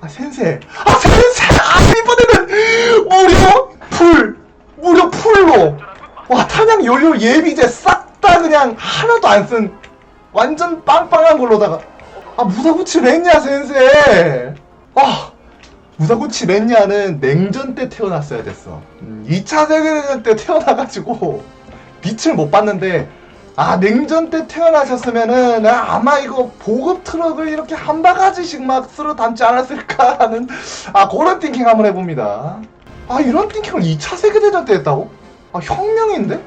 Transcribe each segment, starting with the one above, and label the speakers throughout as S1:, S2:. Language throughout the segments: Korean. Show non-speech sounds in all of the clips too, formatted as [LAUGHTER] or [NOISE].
S1: 아 센세. 아 센세! 아 이번에는 무려 풀 무려 풀로. 와 탄약 연료 예비제 싹 다 그냥 하나도 안 쓴 완전 빵빵한 걸로다가. 아 무사구치 렌냐 센세! 아 무사구치 렌냐는 냉전 때 태어났어야 됐어. 음, 2차 세계대전 때 태어나가지고 빛을 못 봤는데 아 냉전 때 태어나셨으면은 아, 아마 이거 보급 트럭을 이렇게 한 바가지씩 막 쓸어 담지 않았을까 하는 아 그런 띵킹 한번 해봅니다. 아 이런 띵킹을 2차 세계대전 때 했다고? 아 혁명인데?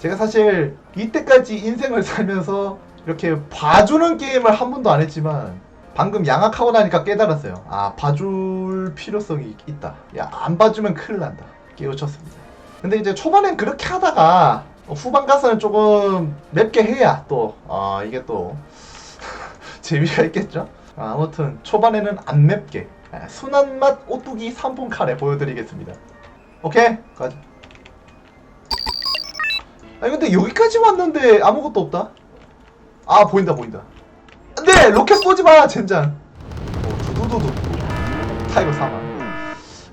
S1: 제가 사실 이때까지 인생을 살면서 이렇게 봐주는 게임을 한 번도 안 했지만 방금 양악하고 나니까 깨달았어요. 아 봐줄 필요성이 있- 있다. 야 안 봐주면 큰일 난다. 깨우쳤습니다. 근데 이제 초반엔 그렇게 하다가 후반 가서는 조금 맵게 해야 또 아, 이게 또 [LAUGHS] 재미가 있겠죠? 아, 아무튼 초반에는 안 맵게 아, 순한 맛 오뚜기 3분 카레 보여드리겠습니다. 오케이 가자. 아니 근데 여기까지 왔는데 아무것도 없다. 아 보인다 보인다. 네 로켓 쏘지 마 젠장. 어, 두두두두. 타이거 사망.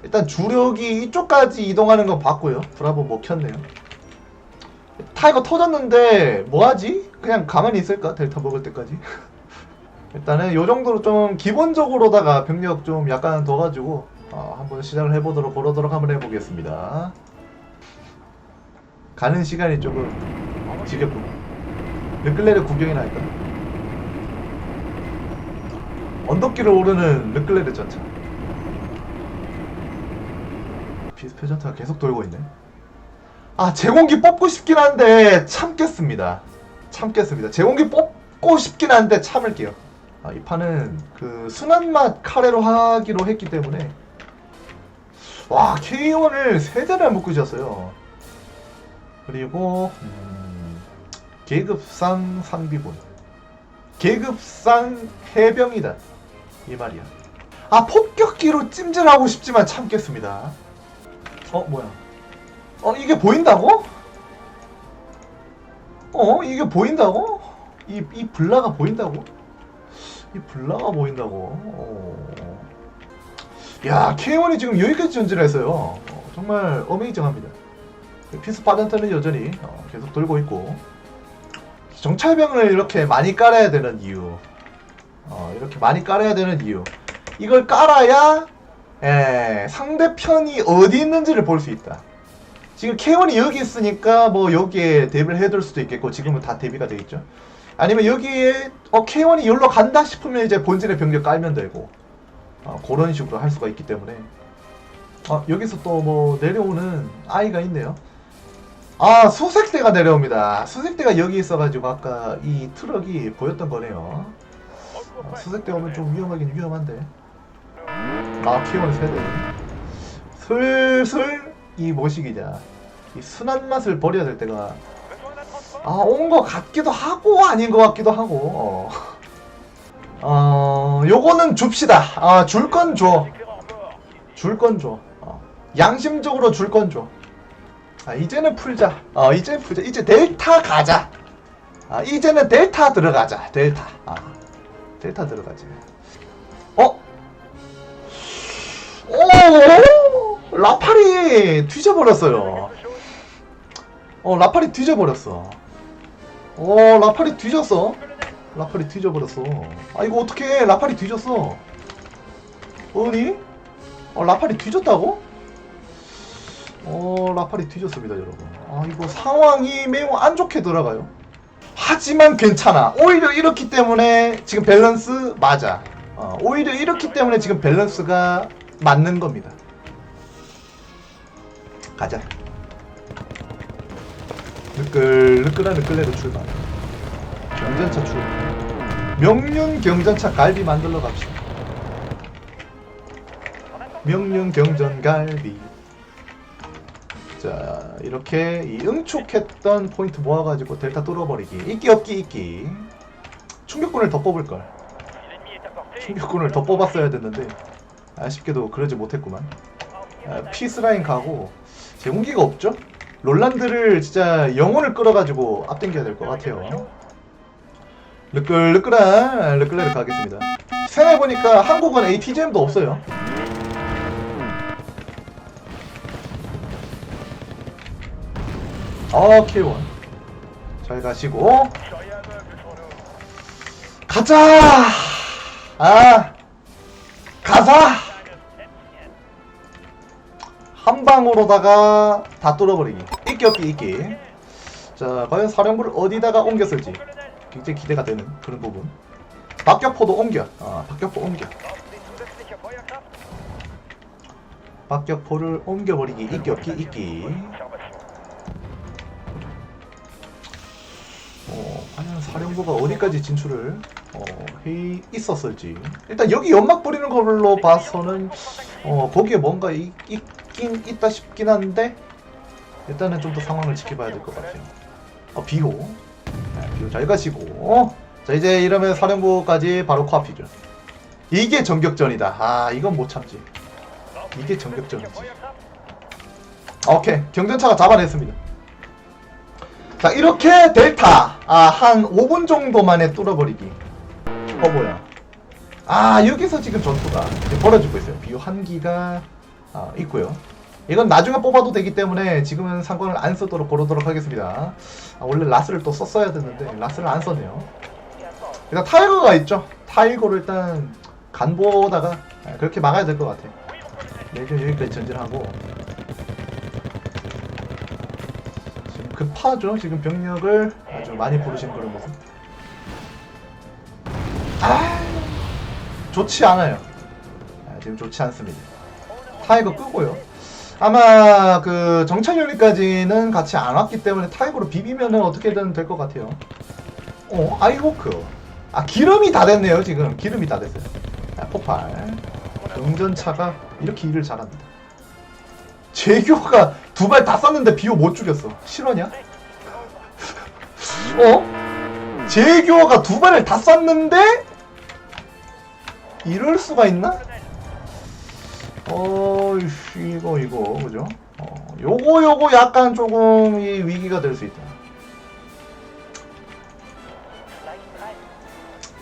S1: 일단 주력이 이쪽까지 이동하는 건 봤고요. 브라보 먹혔네요. 타이거 터졌는데 뭐하지? 그냥 가만히 있을까? 델타 먹을 때까지. [LAUGHS] 일단은 요 정도로 좀 기본적으로다가 병력 좀 약간 더 가지고 어, 한번 시작을 해보도록 그러도록 한번 해보겠습니다. 가는 시간이 조금 지겹고 르클레르 구경이나 할까? 언덕길을 오르는 르클레르 전차. 비스페 전차가 계속 돌고 있네. 아 제공기 뽑고 싶긴 한데 참겠습니다. 참겠습니다. 제공기 뽑고 싶긴 한데 참을게요. 아, 이 판은 그 순한 맛 카레로 하기로 했기 때문에 와 K1을 세 대를 묶으셨어요. 그리고 음, 계급상 상비군, 계급상 해병이다 이 말이야. 아 폭격기로 찜질하고 싶지만 참겠습니다. 어 뭐야? 어 이게 보인다고? 어 이게 보인다고? 이, 이 블라가 보인다고? 이 블라가 보인다고? 어. 야 K1이 지금 여기까지 전진을 했어요 어, 정말 어메이징합니다 피스 파전터는 여전히 어, 계속 돌고 있고 정찰병을 이렇게 많이 깔아야 되는 이유 어, 이렇게 많이 깔아야 되는 이유 이걸 깔아야 에, 상대편이 어디 있는지를 볼 수 있다 지금 K1이 여기 있으니까 뭐 여기에 대비를 해둘 수도 있겠고 지금은 다 대비가 돼 있죠. 아니면 여기에 어 K1이 여기로 간다 싶으면 이제 본진의 병력 깔면 되고 어, 그런 식으로 할 수가 있기 때문에 어, 여기서 또 뭐 내려오는 아이가 있네요. 아 수색대가 내려옵니다. 수색대가 여기 있어가지고 아까 이 트럭이 보였던 거네요. 어, 수색대 오면 좀 위험하긴 위험한데. 아 K1 세대. 슬슬 이 뭐시기냐 이 순한 맛을 버려야 될 때가 아온거 같기도 하고 아닌 거 같기도 하고. 어, 어 요거는 줍시다. 아 줄 건 줘. 줄 건 줘. 어, 양심적으로 줄 건 줘. 아, 이제는 풀자. 어 이제 풀자. 이제 델타 가자. 아 이제는 델타 들어가자. 델타. 아 델타 들어가지. 어? 오! 라팔이 뒤져버렸어요. 어, 라팔이 뒤져버렸어. 어, 라팔이 뒤졌어. 라팔이 뒤져버렸어. 아, 이거 어떻게 라팔이 뒤졌어? 어니? 어, 라팔이 뒤졌다고? 어, 라팔이 뒤졌습니다, 여러분. 아, 이거 상황이 매우 안 좋게 돌아가요. 하지만 괜찮아. 오히려 이렇기 때문에 지금 밸런스 맞아. 어, 오히려 이렇기 때문에 지금 밸런스가 맞는 겁니다. 가자. 느끌 느끌한 느끌레로 출발. 경전차 출발. 명륜 경전차 갈비 만들러 갑시다. 명륜 경전 갈비. 자 이렇게 이 응축했던 포인트 모아가지고 델타 뚫어버리기. 있기 없기 있기. 충격군을 더 뽑을 걸. 충격군을 더 뽑았어야 됐는데 아쉽게도 그러지 못했구만. 아, 피스라인 가고 제공기가 없죠? 롤란드를 진짜 영혼을 끌어가지고 앞당겨야 될 것 같아요. 르끌르끌한 르끌레르 가겠습니다. 생각해보니까 한국은 ATGM도 없어요. 어, K1. 잘 가시고. 가자! 아! 가자! 한 방으로다가 다 뚫어버리기. 있기 없기 있기. 자, 과연 사령부를 어디다가 옮겼을지 굉장히 기대가 되는 그런 부분. 박격포도 옮겨. 아, 박격포 옮겨. 박격포를 옮겨버리기. 있기 없기 있기. 어, 과연 사령부가 어디까지 진출을 어, 해 있었을지. 일단 여기 연막 뿌리는 걸로 봐서는 어, 거기에 뭔가 있, 있긴 있다 싶긴 한데 일단은 좀 더 상황을 지켜봐야 될 것 같아요. 어, 비호. 네, 비호 잘 가시고. 자, 이제 이러면 사령부까지 바로 코앞이죠. 이게 전격전이다. 아, 이건 못 참지. 이게 전격전이지. 오케이. 경전차가 잡아냈습니다. 자, 이렇게 델타. 아, 한 5분 정도 만에 뚫어버리기. 어, 뭐야. 아, 여기서 지금 전투가 벌어지고 있어요. 비호 한 기가 아, 있고요. 이건 나중에 뽑아도 되기 때문에 지금은 상관을 안 쓰도록 고르도록 하겠습니다. 아, 원래 라스를 또 썼어야 됐는데 라스를 안 썼네요. 일단 타이거가 있죠. 타이거를 일단 간보다가 아, 그렇게 막아야 될 것 같아요. 네, 좀 여기까지 전진하고 지금 급하죠. 지금 병력을 아주 많이 부르시는 그런 모습. 아, 좋지 않아요. 아, 지금 좋지 않습니다. 타이거 끄고요. 아마 그 정찰 유닛까지는 같이 안 왔기 때문에 타이거로 비비면은 어떻게든 될 것 같아요. 어, 아이호크. 아, 기름이 다 됐네요, 지금. 기름이 다 됐어요. 아, 폭발. 경전차가 이렇게 일을 잘합니다. 제교가 두 발 다 쐈는데 비오 못 죽였어. 실화냐? 어? 제교가 두 발을 다 쐈는데 이럴 수가 있나? 어, 이거 이거 그죠? 어, 요거 요거 약간 조금 이 위기가 될 수 있다.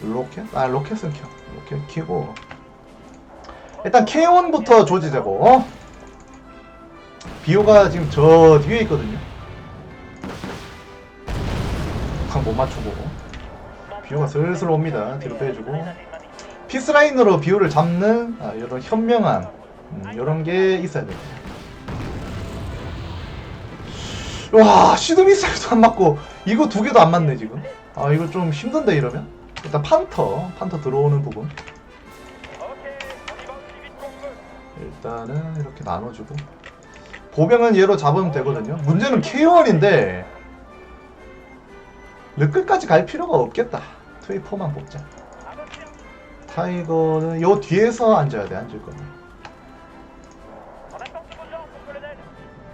S1: 로켓? 아 로켓은 켜. 로켓 키고 일단 K1부터 조지자고. 어? 비오가 지금 저 뒤에 있거든요. 탁못 맞추고 비오가 슬슬 옵니다. 뒤로 빼주고 피스라인으로 비오를 잡는 아, 이런 현명한 음, 이런 게 있어야 돼요. 와 시드 미사일도 안 맞고 이거 두 개도 안 맞네 지금. 아 이거 좀 힘든데 이러면 일단 판터 판터 들어오는 부분 일단은 이렇게 나눠주고 보병은 얘로 잡으면 되거든요. 문제는 K1인데 르클까지 갈 필요가 없겠다. 트웨이퍼만 뽑자. 타이거는 요 뒤에서 앉아야 돼 앉을 거면.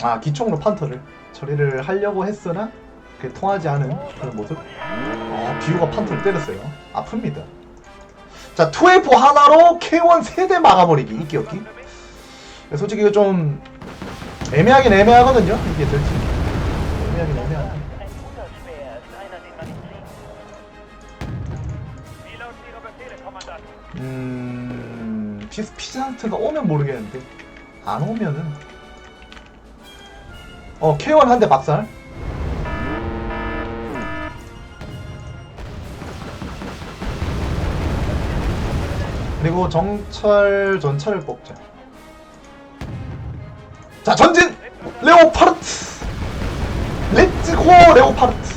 S1: 아 기총으로 판터를 처리를 하려고 했으나 그게 통하지 않은 그런 모습. 아 비우가 판터를 때렸어요. 아픕니다. 자 투웨이퍼 하나로 K1 세대 막아버리기 이끼 없기. 솔직히 이거 좀 애매하긴 애매하거든요. 이게 될지. 애매하긴 애매하다. 음, 피스 피자한트가 오면 모르겠는데 안 오면은 어 K1 한 대 박살. 그리고 정찰 전차를 뽑자. 자 전진! 레오파르트! 렛츠고 레오파르트!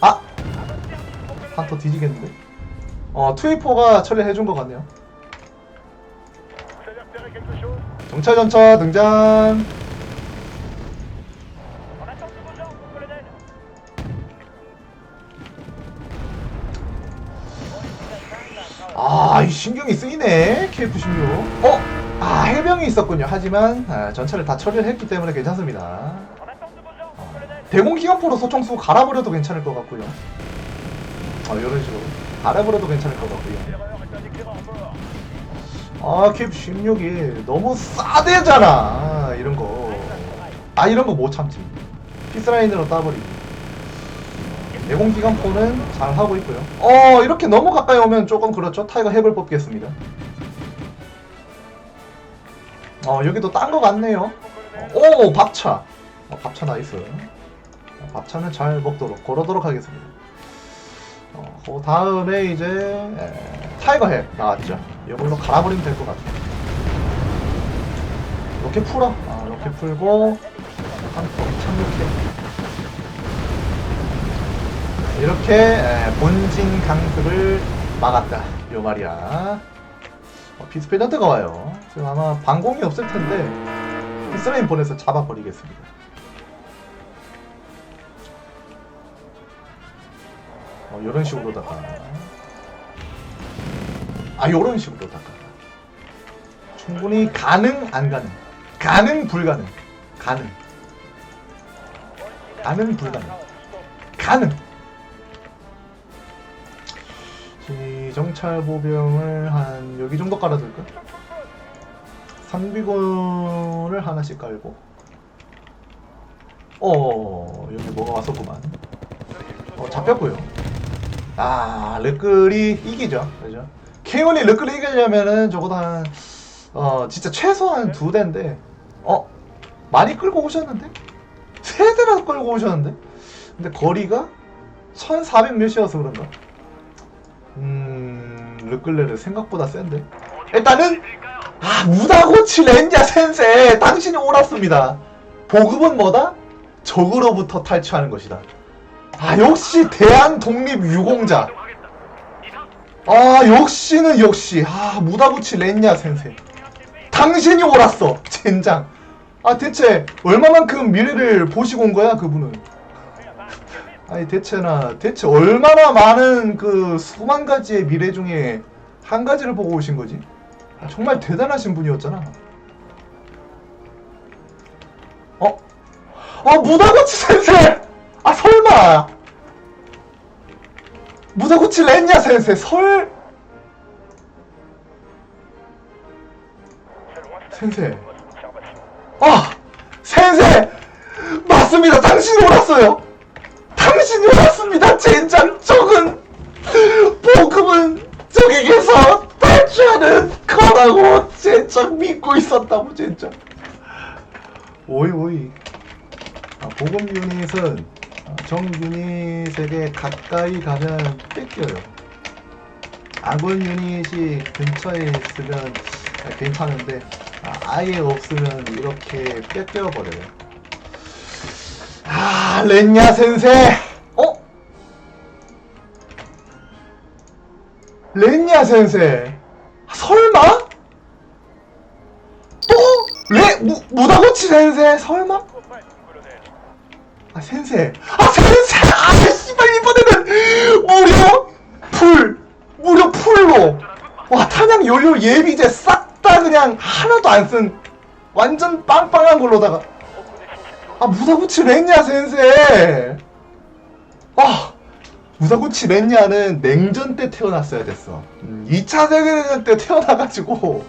S1: 아! 한터 뒤지겠는데. 어 트위포가 처리해준 것 같네요. 정찰 전차 등장 신경이 쓰이네 KF16 어? 아 해병이 있었군요. 하지만 아, 전차를 다 처리를 했기 때문에 괜찮습니다. 어, 대공기관포로 소총수 갈아버려도 괜찮을 것 같고요. 어 이런 식으로. 갈아버려도 괜찮을 것 같고요. 아 KF16이 너무 싸대잖아. 이런 거아 이런 거 못 참지. 피스라인으로 따버리기 내공기관포는 잘 하고 있고요. 어 이렇게 너무 가까이 오면 조금 그렇죠. 타이거 heb을 뽑겠습니다. 어 여기도 딴 거 같네요. 어, 오 밥차. 어, 밥차 나이스. 어, 밥차는 잘 먹도록 걸어도록 하겠습니다. 어, 그 다음에 이제 에, 타이거 햅 나왔죠. 이걸로 갈아버리면 될 것 같아요. 이렇게 풀어. 아, 이렇게 풀고 한번 착륙해. 이렇게 에, 본진 강습을 막았다. 요 말이야. 어, 비스페전트가 와요. 지금 아마 방공이 없을 텐데 이스라엘 보내서 잡아버리겠습니다. 어, 이런 식으로다가 아 요런 식으로다가 충분히 가능 안 가능 가능 불가능 가능 가능 불가능 가능 정찰 보병을 한 여기 정도 깔아둘까? 상비군을 하나씩 깔고. 어 여기 뭐가 왔었구만. 어 잡혔고요. 아 르클이 이기죠. 그죠? 케온이 르클이 이기려면은 적어도 한 어 진짜 최소한 두 대인데. 어 많이 끌고 오셨는데? 세 대나 끌고 오셨는데? 근데 거리가 1400 몇이어서 그런가? 음 르클레르 생각보다 센데? 일단은 아 무다고치 렌자 센세. 당신이 옳았습니다. 보급은 뭐다? 적으로부터 탈취하는 것이다. 아 역시 대한 독립 유공자. 아 역시는 역시. 아 무다구치 렌냐 센세. 당신이 옳았어 젠장. 아 대체 얼마만큼 미래를 보시고 온 거야 그분은 아니 대체나 대체 얼마나 많은 그 수만 가지의 미래 중에 한 가지를 보고 오신 거지? 아, 정말 대단하신 분이었잖아. 어? 아 무다구치 센세! 아 설마! 무다구치 렌냐 센세 설? 센세. 아 센세! 맞습니다. 당신이 옳았어요 당신이 옳았습니다 젠장 적은. 보급은 적에게서 탈취하는 거라고 젠장 믿고 있었다고 젠장. 오이 오이. 아, 보급 유닛은 아, 정 유닛에게 가까이 가면 뺏겨요. 아군 유닛이 근처에 있으면 아, 괜찮은데 아, 아예 없으면 이렇게 뺏겨버려요 아, 렌냐 센세. 어? 렌냐 센세. 설마? 또? 레, 무, 무다고치 센세? 설마? 아, 센세. 아, 센세! 아, 씨발, 이번에는 무려 풀! 무려 풀로! 와, 탄약 연료 예비제 싹 다 그냥 하나도 안 쓴 완전 빵빵한 걸로다가 아 무사고치 렌냐 센세? 아 무사고치 렌냐는 냉전 때 태어났어야 됐어. 음, 2차 세계대전 때 태어나가지고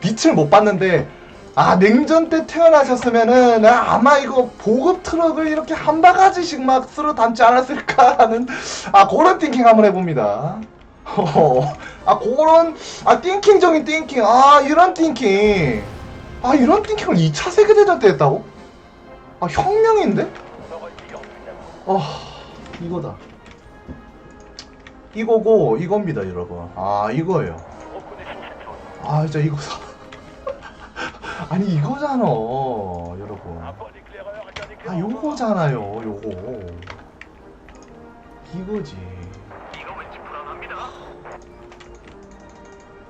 S1: 빛을 못 봤는데 아 냉전 때 태어나셨으면은 아, 아마 이거 보급 트럭을 이렇게 한 바가지씩 막 쓸어 담지 않았을까 하는 아 그런 띵킹 한번 해봅니다. 어, 아 그런 아 띵킹적인 띵킹. 아 이런 띵킹. 아 이런 띵킹을 2차 세계대전 때 했다고? 아 혁명인데? 아 이거다. 이거고 이겁니다 여러분. 아 이거예요. 아 진짜 이거다. [LAUGHS] 아니 이거잖아 여러분. 아 요거잖아요 요거. 이거지.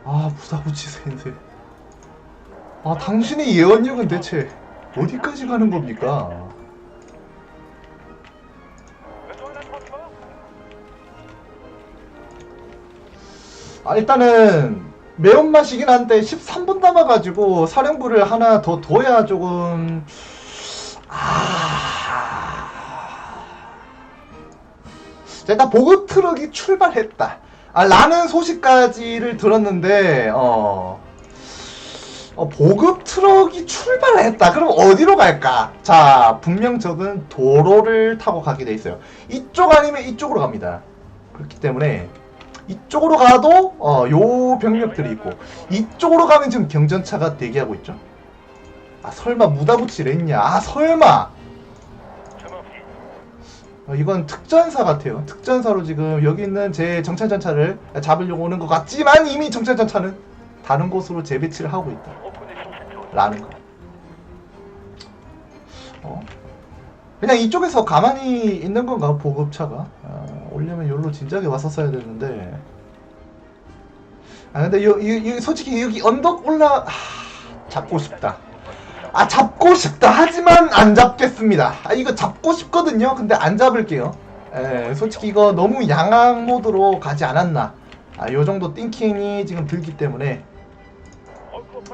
S1: 아 부사부치 센세 아 당신의 예언력은 대체 어디까지 가는 겁니까? 아, 일단은 매운맛이긴 한데 13분 남아가지고 사령부를 하나 더 둬야 조금 아. 자, 일단 보급 트럭이 출발했다. 아, 라는 소식까지를 들었는데 어 어, 보급 트럭이 출발을 했다. 그럼 어디로 갈까? 자, 분명 적은 도로를 타고 가게 돼 있어요. 이쪽 아니면 이쪽으로 갑니다. 그렇기 때문에 이쪽으로 가도 어, 요 병력들이 있고 이쪽으로 가면 지금 경전차가 대기하고 있죠. 아 설마 무다부치를 했냐? 아 설마 어, 이건 특전사 같아요. 특전사로 지금 여기 있는 제 정찰전차를 잡으려고 오는 것 같지만 이미 정찰전차는 다른 곳으로 재배치를 하고 있다. 라는 거. 어? 그냥 이쪽에서 가만히 있는 건가 보급차가? 아, 오려면 여기로 진작에 왔었어야 되는데. 아 근데 요, 요, 요 솔직히 여기 언덕 올라 하, 잡고 싶다. 아 잡고 싶다 하지만 안 잡겠습니다. 아 이거 잡고 싶거든요. 근데 안 잡을게요. 에 솔직히 이거 너무 양악 모드로 가지 않았나. 아 요 정도 띵킹이 지금 들기 때문에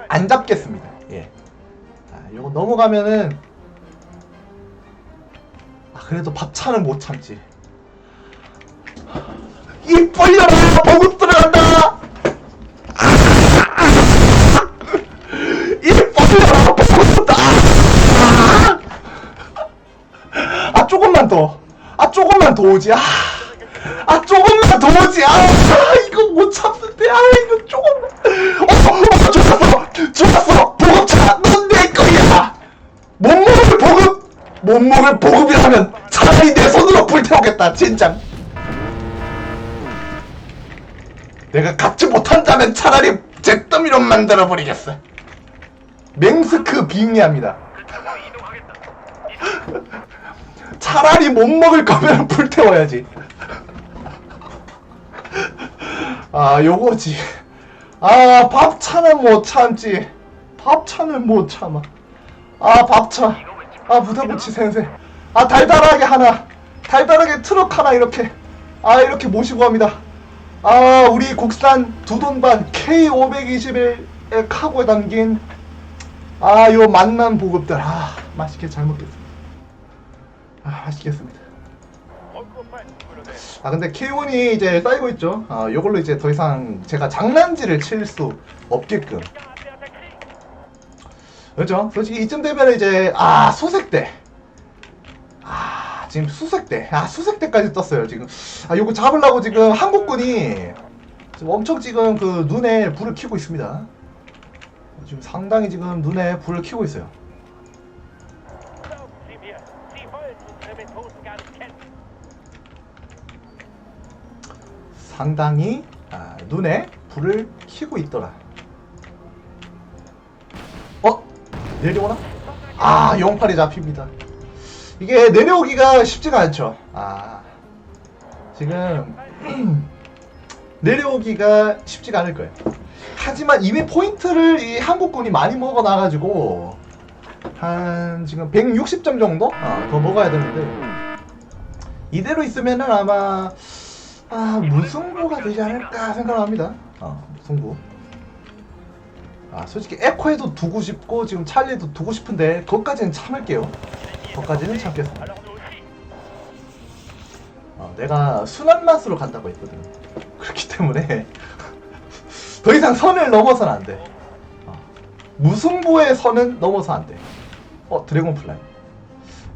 S1: 안 잡겠습니다. 예. 아 요거 넘어가면은 아 그래도 밥차는 못 참지. 입 벌려라 보급 들어간다. 입 벌려라 보급 들어간다. 아 조금만 더. 아 조금만 더 오지. 아, 아 조금만 더 오지. 아, 아, 이거 못 참는데. 아 이거 조금만. 어, 어 죽었어. 죽었어. 보급차. 넌내 거야. 못 먹을 보급. 못 먹을 보급이라면 차라리 내 손으로 불태우겠다. 진짜. 내가 갖지 못한다면 차라리 잿더미로 만들어 버리겠어. 맹스크 빙의합니다. 차라리 못 먹을 거면 불태워야지. 아, 요거지. 아, 밥차는 못 참지. 밥차는 못 참아. 아, 밥차. 아, 부다구치 센세. 아, 달달하게 하나. 달달하게 트럭 하나 이렇게. 아, 이렇게 모시고 갑니다. 아, 우리 국산 두돈반 K521의 카고에 담긴 아, 요 만난 보급들. 아, 맛있게 잘 먹겠습니다. 아, 맛있겠습니다. 아, 근데 K1이 이제 쌓이고 있죠. 아, 요걸로 이제 더 이상 제가 장난질을 칠 수 없게끔. 그렇죠? 솔직히 이쯤 되면 이제, 아, 수색대. 아, 지금 수색대. 아, 수색대까지 떴어요, 지금. 아, 요거 잡으려고 지금 한국군이 지금 엄청 지금 그 눈에 불을 켜고 있습니다. 지금 상당히 지금 눈에 불을 켜고 있어요. 상당히 아, 눈에 불을 켜고 있더라. 어? 내려오나? 아, 영팔이 잡힙니다. 이게 내려오기가 쉽지가 않죠. 아, 지금 [CLEARS THROAT] 내려오기가 쉽지가 않을 거예요. 하지만 이미 포인트를 이 한국군이 많이 먹어놔가지고 한 지금 160점 정도 어, 더 먹어야 되는데 이대로 있으면은 아마 아 무승부가 되지 않을까 생각합니다. 어 무승부. 아 솔직히 에코에도 두고 싶고 지금 찰리도 두고 싶은데 그것까지는 참을게요. 그것까지는 참겠습니다. 어, 내가 순한 맛으로 간다고 했거든. 그렇기 때문에 [LAUGHS] 더 이상 선을 넘어서는 안 돼. 어, 무승부의 선은 넘어서 안 돼. 어 드래곤 플라이.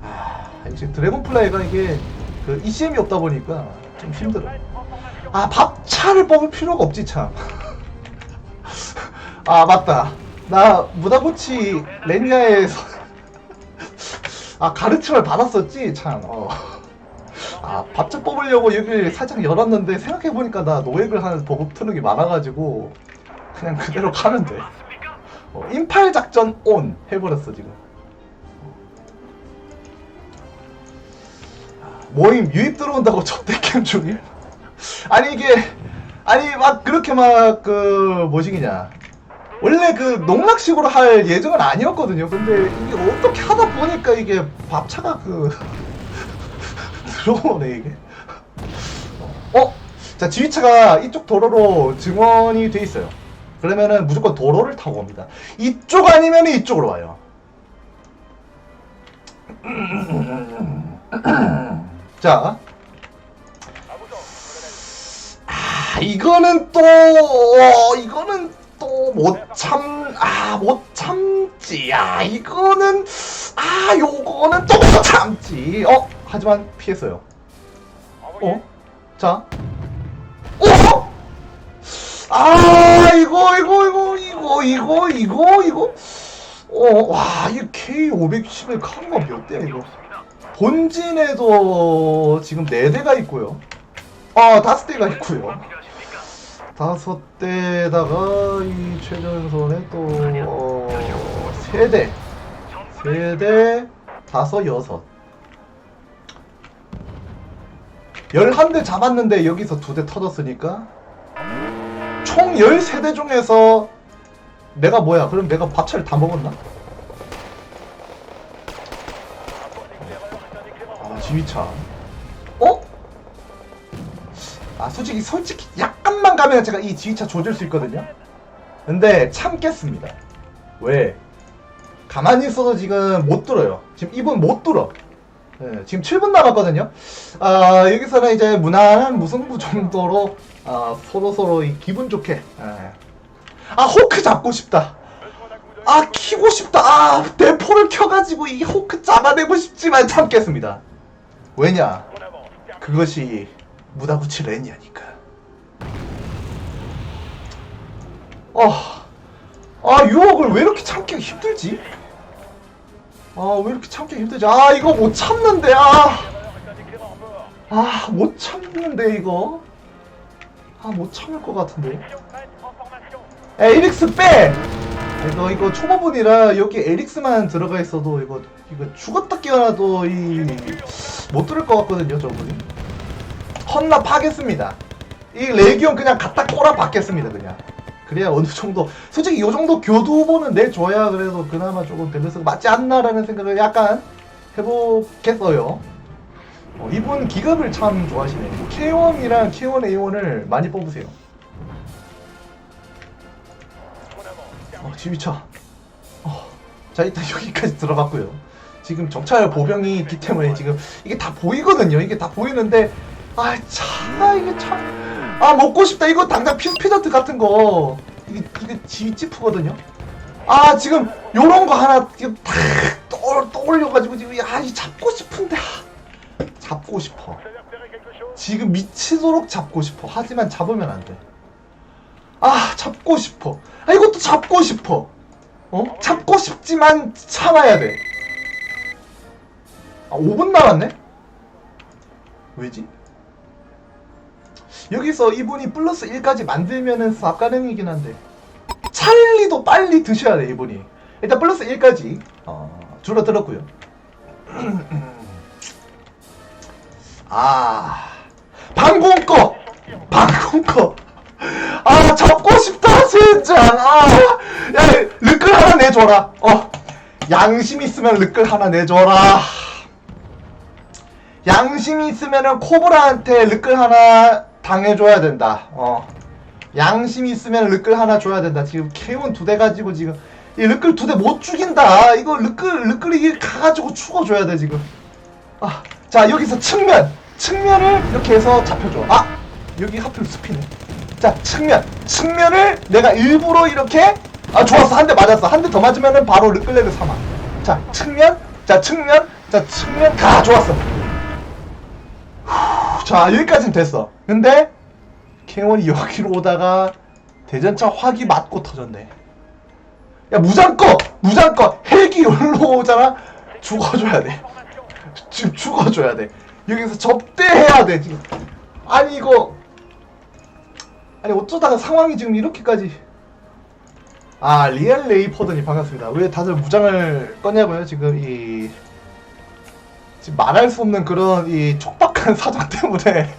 S1: 아 이제 드래곤 플라이가 이게 그 ECM이 없다 보니까 좀 힘들어. 아 밥차를 뽑을 필요가 없지 참. [LAUGHS] 아 맞다. 나 무다구치 렌야에서 [LAUGHS] 아 가르침을 받았었지 참. 어. 아 밥차 뽑으려고 여기 살짝 열었는데 생각해보니까 나 노획을 하는 보급 트럭이 많아가지고 그냥 그대로 가면 돼. 어, 인팔 작전 온 해버렸어 지금. 모임 유입 들어온다고 [LAUGHS] 적대캠 중임? 아니 이게 아니 막 그렇게 막 그 뭐시기냐 원래 그 농락식으로 할 예정은 아니었거든요. 근데 이게 어떻게 하다 보니까 이게 밥차가 그 [LAUGHS] 들어오네 이게. 어? 자 지휘차가 이쪽 도로로 증원이 돼 있어요. 그러면은 무조건 도로를 타고 옵니다. 이쪽 아니면 이쪽으로 와요. [CLEARS THROAT] [CLEARS THROAT] [CLEARS THROAT] 자, 아 이거는 또 어, 이거는 또 못 참, 아, 못 참지. 야, 이거는, 아, 요거는 또 못 참지. 어, 하지만 피했어요. 어? 자. 어? 아, 이거, 이거, 이거, 이거, 이거, 이거, 이거. 어, 와, 이 K510의 카드가 몇 대야, 이거. 본진에도 지금 4대가 있고요. 아, 5대가 있고요. 다섯 대에다가 이 최전선에 또 어, 세 대, 세 대, 다섯, 여섯. 열한 대 잡았는데 여기서 두 대 터졌으니까 총 13대 중에서 내가 뭐야? 그럼 내가 밥차를 다 먹었나? 지휘차. 어? 아 솔직히 솔직히 약간만 가면 제가 이 지휘차 조질 수 있거든요. 근데 참겠습니다. 왜? 가만히 있어도 지금 못 들어요. 지금 이분 못 들어. 예, 지금 7분 남았거든요. 아 여기서는 이제 무난한 무승부 정도로 아, 서로 서로 이 기분 좋게 예. 아 호크 잡고 싶다. 아 키고 싶다. 아 대포를 켜가지고 이 호크 잡아내고 싶지만 참겠습니다 왜냐 그것이 무다구치 렌이아니까. 아, 아 유혹을 왜 이렇게 참기가 힘들지? 아, 왜 이렇게 참기가 힘들지? 아, 이거 못 참는데, 아, 아, 못 참는데 이거. 아, 못 참을 것 같은데. 에릭스 빼! 이거 이거 초보분이라 여기 에릭스만 들어가 있어도 이거 이거 죽었다 깨어나도 이 못 들을 것 같거든요, 저분이. 헌납하겠습니다. 이 레기온 그냥 갖다 꼬라 받겠습니다 그냥. 그래야 어느 정도 솔직히 이 정도 교두 후보는 내줘야 그래도 그나마 조금 밸런스가 맞지 않나라는 생각을 약간 해보겠어요. 어, 이분 기급을 참 좋아하시네. K1이랑 K1 A1을 많이 뽑으세요. 어, 지휘차. 어, 자 일단 여기까지 들어갔고요. 지금 정찰 보병이 있기 때문에 지금 이게 다 보이거든요. 이게 다 보이는데 아 참, 아, 이게 참, 아 먹고 싶다. 이거 당장 피, 피자트 같은 거 이게 이게 지휘 찌프거든요. 아 지금 요런 거 하나 지금 탁 떠, 떠올려가지고 지금 야이 잡고 싶은데 아, 잡고 싶어. 지금 미치도록 잡고 싶어. 하지만 잡으면 안 돼. 아 잡고 싶어. 아 이것도 잡고 싶어. 어? 잡고 싶지만 참아야 돼. 아 5분 남았네? 왜지? 여기서 이분이 플러스 1까지 만들면은 쌉 가능이긴 한데. 찰리도 빨리 드셔야 돼 이분이. 일단 플러스 1까지. 어, 줄어들었고요. [CLEARS THROAT] 아 방공 꺼 방공 꺼 아 잡고 싶다 진짜! 아야 르끌 하나 내줘라. 어 양심 있으면 르끌 하나 내줘라 양심이 있으면은 코브라한테 르끌 하나 당해줘야 된다. 어. 양심이 있으면 르끌 하나 줘야 된다. 지금 K1 두 대 가지고 지금 이 르끌 두대 못 죽인다. 이거 르끌 르끌이 가가지고 죽어줘야 돼 지금. 아, 자 여기서 측면 측면을 이렇게 해서 잡혀줘. 아, 여기 하필 숲이네. 자 측면 측면을 내가 일부러 이렇게 아 좋았어 한 대 맞았어 한 대 더 맞으면은 바로 르끌레르 사망. 자 측면 자 측면 자 측면 다 좋았어. 자 여기까지는 됐어. 근데 킹원이 여기로 오다가 대전차 화기 맞고 터졌네. 야 무장 꺼 무장 꺼 헬기 여기로 오잖아? 죽어줘야 돼. 지금 죽어줘야 돼. 여기서 접대해야 돼 지금. 아니 이거. 아니 어쩌다가 상황이 지금 이렇게까지. 아 리얼 레이퍼더니 반갑습니다. 왜 다들 무장을 꺼냐고요 지금 이 지금 말할 수 없는 그런 이 촉박 한 사정 때문에.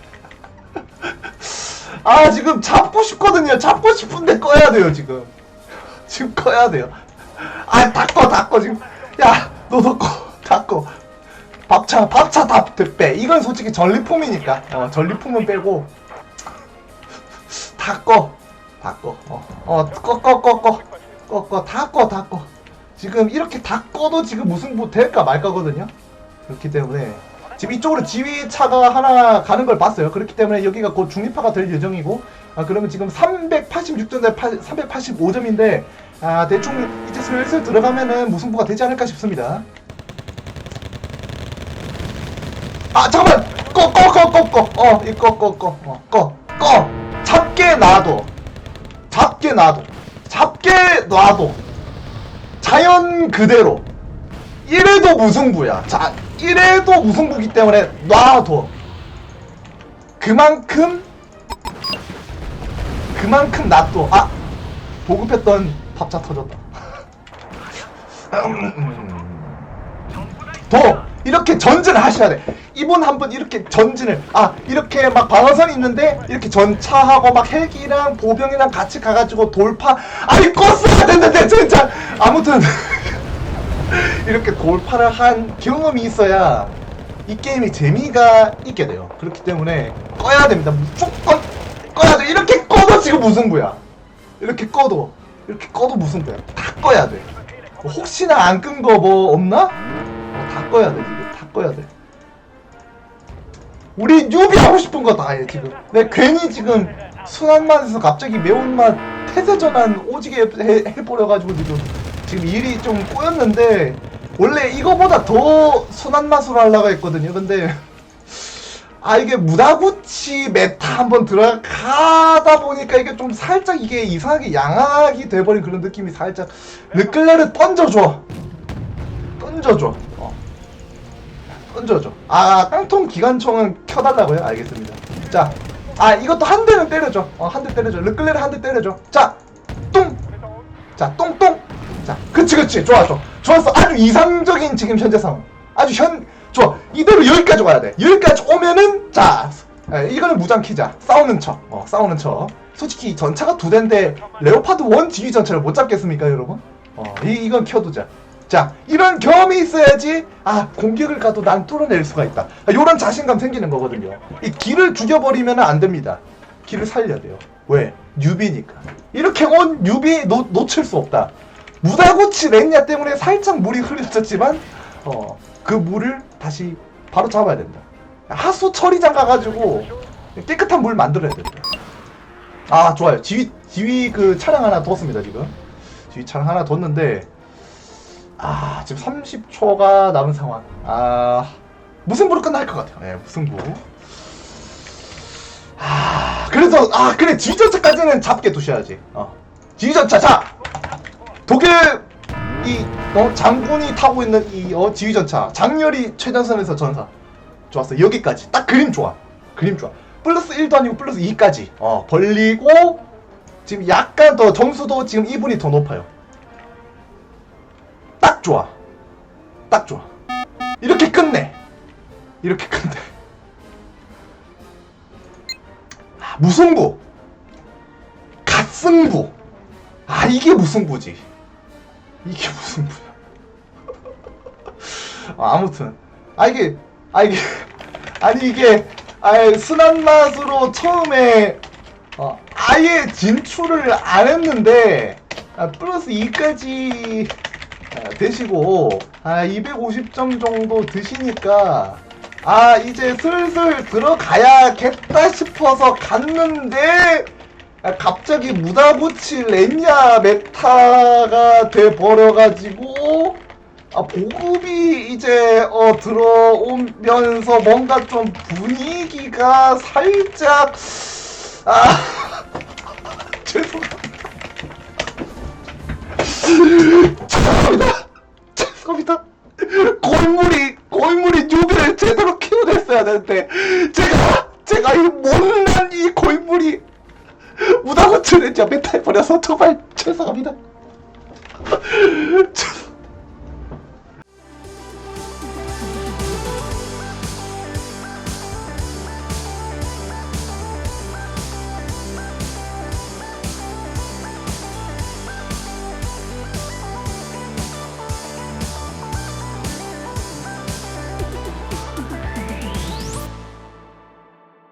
S1: [LAUGHS] 아 지금 잡고 싶거든요. 잡고 싶은데 꺼야 돼요 지금. 지금 꺼야 돼요. 아 닦어 닦어 지금. 야 너도 꺼 닦어 밥차 밥차 다빼. 이건 솔직히 전리품이니까. 어 전리품은 빼고. 닦어 닦어 어어꺼꺼꺼꺼꺼꺼다꺼다꺼. 지금 이렇게 다 꺼도 지금 무슨 뭐 될까 말까거든요. 그렇기 때문에 지금 이쪽으로 지휘차가 하나 가는 걸 봤어요. 그렇기 때문에 여기가 곧 중립화가 될 예정이고 아 그러면 지금 386점대 385점인데 아 대충 이제 슬슬 들어가면은 무승부가 되지 않을까 싶습니다. 아 잠깐만! 꺼꺼꺼 꺼꺼어 이거 꺼꺼꺼어꺼꺼. 잡게 놔둬. 잡게 놔둬. 잡게 놔둬. 자연 그대로. 이래도 무승부야. 자 이래도 무승부기 때문에 놔둬. 그만큼 그만큼 놔둬. 아 보급했던 밥차 터졌다. 더! 이렇게 전진을 하셔야 돼. 이분 한번 이렇게 전진을. 아 이렇게 막 방어선이 있는데 이렇게 전차하고 막 헬기랑 보병이랑 같이 가가지고 돌파. 아니 껐어야 됐는데 진짜. 아무튼 [LAUGHS] [LAUGHS] 이렇게 돌파를 한 경험이 있어야 이 게임이 재미가 있게 돼요. 그렇기 때문에 꺼야 됩니다. 무조건 꺼야 돼. 이렇게 꺼도 지금 무승부야. 이렇게 꺼도 이렇게 꺼도 무승부야. 다 꺼야 돼. 뭐 혹시나 안 끈 거 뭐 없나? 어, 다 꺼야 돼 지금 다 꺼야 돼 우리 뉴비 하고 싶은 거 다 해 지금 내 괜히 지금 순한 맛에서 갑자기 매운맛 태세 전환 오지게 해, 해버려가지고 지금 지금 일이 좀 꼬였는데 원래 이거보다 더 순한 맛으로 하려고 했거든요 근데 [LAUGHS] 아 이게 무다구치 메타 한번 들어가다 보니까 이게 좀 살짝 이게 이상하게 양악이 돼버린 그런 느낌이 살짝 르클레를 던져줘 던져줘. 어. 던져줘. 아, 깡통 기관총은 켜달라고요? 알겠습니다. 자, 아, 이것도 한 대는 때려줘. 어, 한 대 때려줘. 르클레를 한 대 때려줘. 자, 똥! 자, 똥똥! 자, 그치, 그치. 좋아. 좋았어. 아주 이상적인 지금 현재 상황. 아주 현, 좋아. 이대로 여기까지 와야 돼. 여기까지 오면은, 자, 에, 이거는 무장 키자. 싸우는 척. 어, 싸우는 척. 솔직히 전차가 두 대인데, 레오파드 1 지휘 전차를 못 잡겠습니까, 여러분? 어, 이, 이건 켜두자. 자, 이런 경험이 있어야지, 아, 공격을 가도 난 뚫어낼 수가 있다. 아, 요런 자신감 생기는 거거든요. 이 길을 죽여버리면 안 됩니다. 길을 살려야 돼요. 왜? 뉴비니까. 이렇게 온 뉴비 놓, 놓칠 수 없다. 무다구치 렌냐 때문에 살짝 물이 흘려졌지만, 어, 그 물을 다시 바로 잡아야 된다. 하수 처리장 가가지고 깨끗한 물 만들어야 된다. 아, 좋아요. 지휘, 지휘 그 차량 하나 뒀습니다, 지금. 지휘 차량 하나 뒀는데, 아 지금 30초가 남은 상황 아 무승부로 끝날 것 같아요 네 무승부 아 그래서 아 그래 지휘전차까지는 잡게 두셔야지 어 지휘전차 자 독일 이 어, 장군이 타고 있는 이 어, 지휘전차 장렬히 최전선에서 전사 좋았어 여기까지 딱 그림 좋아 그림 좋아 플러스 1도 아니고 플러스 2까지 어 벌리고 지금 약간 더 점수도 지금 이분이 더 높아요 딱 좋아. 딱 좋아. 이렇게 끝내. 이렇게 끝내. 아, 무승부. 갓승부. 아, 이게 무승부지. 이게 무승부야. 아, 아무튼. 아, 이게, 아, 이게, 아니, 이게, 아, 순한 맛으로 처음에, 어, 아예 진출을 안 했는데, 아, 플러스 2까지 아, 되시고 아 250점 정도 드시니까 아 이제 슬슬 들어가야겠다 싶어서 갔는데 아, 갑자기 무다부치 렌야 메타가 돼 버려가지고 아 보급이 이제 어 들어오면서 뭔가 좀 분위기가 살짝 아 [LAUGHS] 죄송합니다. [LAUGHS] 죄송합니다. 죄송합니다. 골물이 골물이 뉴비를 제대로 키워냈어야 되는데 제가 제가 이 못난 이 골물이 무당어치를 메타에 버려서 정말 죄송합니다. [LAUGHS]